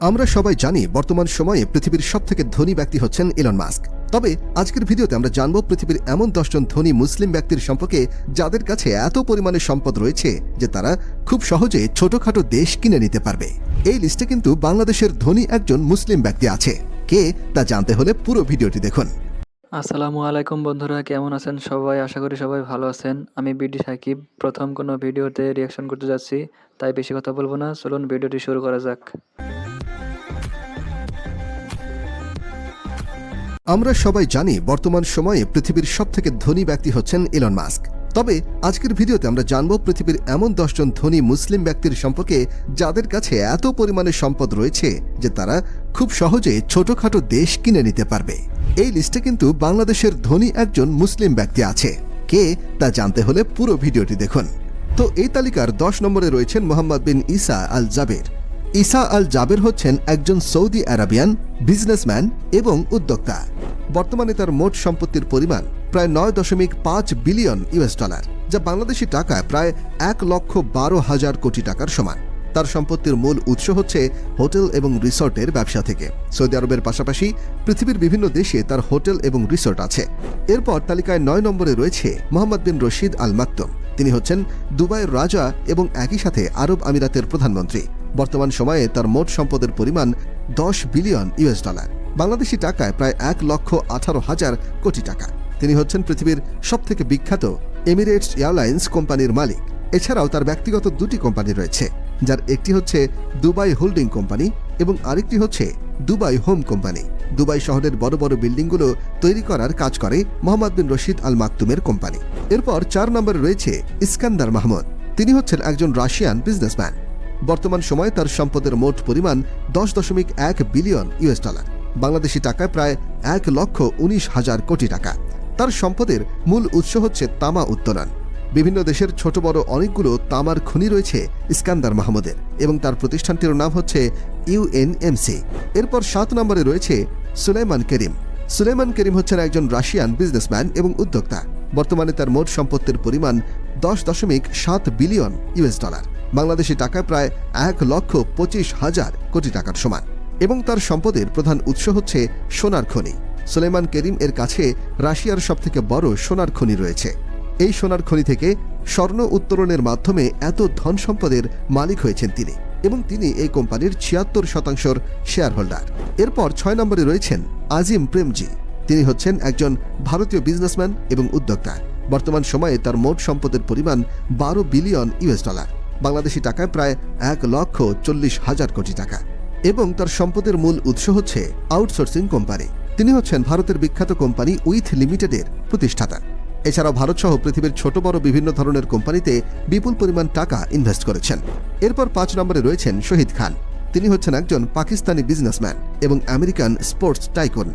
আমরা সবাই জানি বর্তমান সময়ে পৃথিবীর সবথেকে ধনী ব্যক্তি হচ্ছেন ইলন মাস্ক তবে আজকের ভিডিওতে আমরা জানব পৃথিবীর এমন দশজন ধনী মুসলিম ব্যক্তির সম্পর্কে যাদের কাছে এত পরিমাণে সম্পদ রয়েছে যে তারা খুব সহজে ছোটখাটো দেশ কিনে নিতে পারবে। এই লিস্টে কিন্তু বাংলাদেশের ধনী একজন মুসলিম ব্যক্তি আছে। কে? তা জানতে হলে পুরো ভিডিওটি দেখুন। আসসালামু আলাইকুম বন্ধুরা, কেমন আছেন সবাই? আশা করি সবাই ভালো আছেন। আমি বিডি সাকিব। প্রথম কোনো ভিডিওতে রিয়াকশন করতে যাচ্ছি, তাই বেশি কথা বলব না। চলুন ভিডিওটি শুরু করা যাক। আমরা সবাই জানি বর্তমান সময়ে পৃথিবীর সবথেকে ধনী ব্যক্তি হচ্ছেন ইলন মাস্ক তবে আজকের ভিডিওতে আমরা জানব পৃথিবীর এমন দশজন ধনী মুসলিম ব্যক্তির সম্পর্কে যাদের কাছে এত পরিমাণে সম্পদ রয়েছে যে তারা খুব সহজে ছোটখাটো দেশ কিনে নিতে পারবে। এই লিস্টে কিন্তু বাংলাদেশের ধনী একজন মুসলিম ব্যক্তি আছে। কে তা জানতে হলে পুরো ভিডিওটি দেখুন। তো এই তালিকার দশ নম্বরে রয়েছেন মোহাম্মদ বিন ইসা আল জাবের। ইসা আল জাবের হচ্ছেন একজন সৌদি আরাবিয়ান, বিজনেসম্যান এবং উদ্যোক্তা। বর্তমানে তার মোট সম্পত্তির পরিমাণ প্রায় নয় দশমিক পাঁচ বিলিয়ন ইউএস ডলার, যা বাংলাদেশি টাকায় প্রায় এক লক্ষ বারো হাজার কোটি টাকার সমান। তার সম্পত্তির মূল উৎস হচ্ছে হোটেল এবং রিসর্টের ব্যবসা থেকে। সৌদি আরবের পাশাপাশি পৃথিবীর বিভিন্ন দেশে তার হোটেল এবং রিসর্ট আছে। এরপর তালিকায় নয় নম্বরে রয়েছে মোহাম্মদ বিন রশিদ আল মাকতুম তিনি হচ্ছেন দুবাইয়ের রাজা এবং একই সাথে আরব আমিরাতের প্রধানমন্ত্রী। বর্তমান সময়ে তার মোট সম্পদের পরিমাণ দশ বিলিয়ন ইউএস ডলার। বাংলাদেশি টাকায় প্রায় এক লক্ষ আঠারো হাজার কোটি টাকা। তিনি হচ্ছেন পৃথিবীর সবথেকে বিখ্যাত এমিরেটস এয়ারলাইন্স কোম্পানির মালিক। এছাড়াও তার ব্যক্তিগত দুটি কোম্পানি রয়েছে, যার একটি হচ্ছে দুবাই হোল্ডিং কোম্পানি এবং আরেকটি হচ্ছে দুবাই হোম কোম্পানি। দুবাই শহরের বড় বড় বিল্ডিংগুলো তৈরি করার কাজ করে মোহাম্মদ বিন রশিদ আল মাকতুমের কোম্পানি। এরপর চার নম্বরে রয়েছে ইস্কান্দার মাহমুদ। তিনি হচ্ছেন একজন রাশিয়ান বিজনেসম্যান। বর্তমান সময়ে তার সম্পদের মোট পরিমাণ দশ দশমিক এক বিলিয়ন ইউএস ডলার। বাংলাদেশি টাকায় প্রায় এক লক্ষ উনিশ হাজার কোটি টাকা। তার সম্পদের মূল উৎস হচ্ছে তামা উত্তোলন। বিভিন্ন দেশের ছোট বড় অনেকগুলো তামার খনি রয়েছে ইস্কান্দার মাহমুদের এবং তার প্রতিষ্ঠানটির নাম হচ্ছে ইউএনএমসি এরপর সাত নম্বরে রয়েছে সুলাইমান করিম। সুলেমান করিম হচ্ছেন একজন রাশিয়ান বিজনেসম্যান এবং উদ্যোক্তা। বর্তমানে তার মোট সম্পত্তির পরিমাণ দশ দশমিক সাত বিলিয়ন ইউএস ডলার। বাংলাদেশি টাকায় প্রায় এক লক্ষ পঁচিশ হাজার কোটি টাকার সমান। এবং তার সম্পদের প্রধান উৎস হচ্ছে সোনার খনি। সুলেমান করিম এর কাছে রাশিয়ার সবথেকে বড় সোনার খনি রয়েছে। এই সোনার খনি থেকে স্বর্ণ উত্তোলনের মাধ্যমে এত ধন সম্পদের মালিক হয়েছেন তিনি এবং তিনি এই কোম্পানির ছিয়াত্তর শতাংশর শেয়ার হোল্ডার এরপর ছয় নম্বরে রয়েছেন আজিম প্রেমজি। তিনি হচ্ছেন একজন ভারতীয় বিজনেসম্যান এবং উদ্যোক্তা। বর্তমান সময়ে তার মোট সম্পদের পরিমাণ বারো বিলিয়ন ইউএস ডলার বাংলাদেশি টাকায় প্রায় এক লক্ষ চল্লিশ হাজার কোটি টাকা। এবং তার সম্পদের মূল উৎস হচ্ছে আউটসোর্সিং কোম্পানি তিনি হচ্ছেন ভারতের বিখ্যাত কোম্পানি উইথ লিমিটেডের প্রতিষ্ঠাতা। এছাড়াও ভারতসহ পৃথিবীর ছোট বড় বিভিন্ন ধরনের কোম্পানিতে বিপুল পরিমাণ টাকা ইনভেস্ট করেছেন। এরপর পাঁচ নম্বরে রয়েছেন শহীদ খান। তিনি হচ্ছেন একজন পাকিস্তানি বিজনেসম্যান এবং আমেরিকান স্পোর্টস টাইকন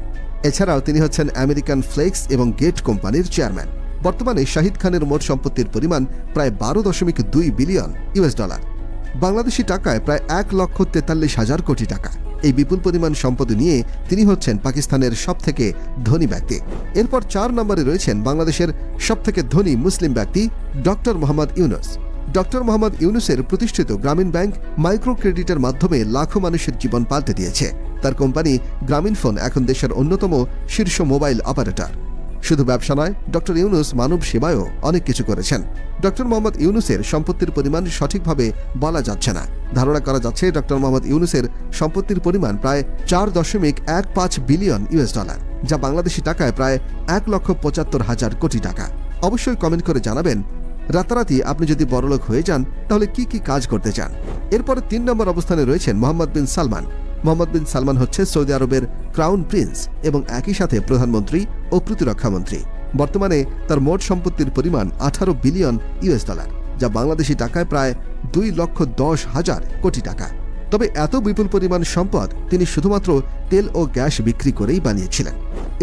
এছাড়াও তিনি হচ্ছেন আমেরিকান ফ্লেক্স এবং গেট কোম্পানির চেয়ারম্যান বর্তমানে শাহিদ খানের মোট সম্পত্তির পরিমাণ প্রায় বারো দশমিক দুই বিলিয়ন ইউএস ডলার বাংলাদেশি টাকায় প্রায় এক লক্ষ তেতাল্লিশ হাজার কোটি টাকা। এই বিপুল পরিমাণ সম্পদ নিয়ে তিনি হচ্ছেন পাকিস্তানের সবথেকে ধনী ব্যক্তি। এরপর চার নম্বরে রয়েছেন বাংলাদেশের সবথেকে ধনী মুসলিম ব্যক্তি ডক্টর মোহাম্মদ ইউনুস। ডক্টর মোহাম্মদ ইউনুসের প্রতিষ্ঠিত গ্রামীণ ব্যাংক মাইক্রো ক্রেডিটের মাধ্যমে লাখো মানুষের জীবন পাল্টে দিয়েছে। তার কোম্পানি গ্রামীণ ফোন এখন দেশের অন্যতম শীর্ষ মোবাইল অপারেটর। শুধু ব্যবসা নয়, ডক্টর ইউনুস মানব সেবায়ও অনেক কিছু করেছেন। ডক্টর মোহাম্মদ ইউনুসের সম্পত্তির পরিমাণ সঠিকভাবে বলা যাচ্ছে না। ধারণা করা যাচ্ছে, ডক্টর মোহাম্মদ ইউনুসের সম্পত্তির পরিমাণ প্রায় চার দশমিক এক পাঁচ বিলিয়ন ইউএস ডলার, যা বাংলাদেশি টাকায় প্রায় এক লক্ষ পঁচাত্তর হাজার কোটি টাকা। অবশ্যই কমেন্ট করে জানাবেন, রাতারাতি আপনি যদি বড়লোক হয়ে যান, তাহলে কি কি কাজ করতে চান? এরপরে তিন নম্বর অবস্থানে রয়েছেন মোহাম্মদ বিন সালমান। মোহাম্মদ বিন সালমান হচ্ছে সৌদি আরবের ক্রাউন প্রিন্স এবং একই সাথে প্রধানমন্ত্রী ও প্রতিরক্ষামন্ত্রী বর্তমানে তার মোট সম্পত্তির পরিমাণ আঠারো বিলিয়ন ইউএস ডলার, যা বাংলাদেশি টাকায় প্রায় দুই লক্ষ দশ হাজার কোটি টাকা। তবে এত বিপুল পরিমাণ সম্পদ তিনি শুধুমাত্র তেল ও গ্যাস বিক্রি করেই বানিয়েছিলেন।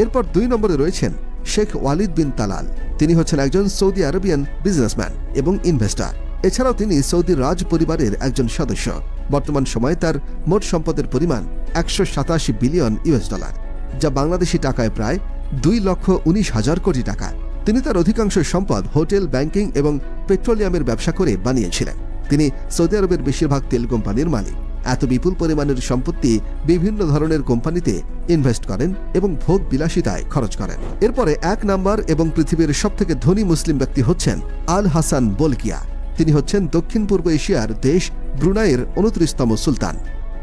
এরপর দুই নম্বরে রয়েছেন শেখ ওয়ালিদ বিন তালাল। তিনি হচ্ছেন একজন সৌদি আরবিয়ান বিজনেসম্যান এবং ইনভেস্টর। এছাড়াও তিনি সৌদি রাজ পরিবারের একজন সদস্য। বর্তমান সময়ে তার মোট সম্পদের পরিমাণ একশো সাতাশি বিলিয়ন ইউএস ডলার, যা বাংলাদেশি টাকায় প্রায় দুই লক্ষ উনিশ হাজার কোটি টাকা। তিনি তার অধিকাংশ সম্পদ হোটেল, ব্যাংকিং এবং পেট্রোলিয়ামের ব্যবসা করে বানিয়েছিলেন। তিনি সৌদি আরবের বেশিরভাগ তেল কোম্পানির মালিক। এত বিপুল পরিমাণের সম্পত্তি বিভিন্ন ধরনের কোম্পানিতে ইনভেস্ট করেন এবং ভোগ বিলাসিতায় খরচ করেন। এরপরে এক নাম্বার এবং পৃথিবীর সবথেকে ধনী মুসলিম ব্যক্তি হচ্ছেন আল হাসান বলকিয়া। তিনি হচ্ছেন দক্ষিণ পূর্ব এশিয়ার দেশ ব্রুনাইয়ের উনত্রিশতম সুলতান।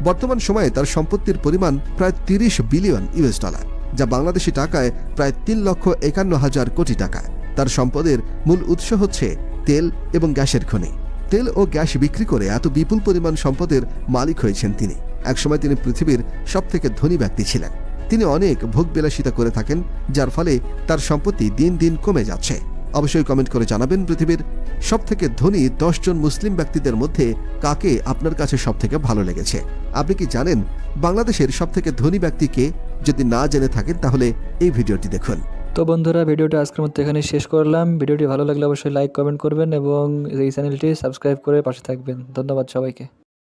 বর্তমান সময়ে তার সম্পত্তির পরিমাণ প্রায় তিরিশ বিলিয়ন ইউএস ডলার, যা বাংলাদেশি টাকায় প্রায় তিন লক্ষ একান্ন হাজার কোটি টাকা। তার সম্পদের মূল উৎস হচ্ছে তেল এবং গ্যাসের খনি। তেল ও গ্যাস বিক্রি করে এত বিপুল পরিমাণ সম্পদের মালিক হয়েছেন তিনি। একসময় তিনি পৃথিবীর সবথেকে ধনী ব্যক্তি ছিলেন। তিনি অনেক ভোগবিলাসিতা করে থাকেন, যার ফলে তার সম্পত্তি দিন দিন কমে যাচ্ছে। অবশ্যই কমেন্ট করে জানাবেন পৃথিবীর সবথেকে ধনী দশজন মুসলিম ব্যক্তিদের মধ্যে কাকে আপনার কাছে সবথেকে ভালো লেগেছে? আপনি কি জানেন বাংলাদেশের সবথেকে ধনী ব্যক্তিকে যদি না জেনে থাকেন তাহলে এই ভিডিওটি দেখুন। তো বন্ধুরা, ভিডিওটা আজকের মতো এখানে শেষ করলাম। ভিডিওটি ভালো লাগলে অবশ্যই লাইক কমেন্ট করবেন এবং এই চ্যানেলটি সাবস্ক্রাইব করে পাশে থাকবেন। ধন্যবাদ সবাইকে।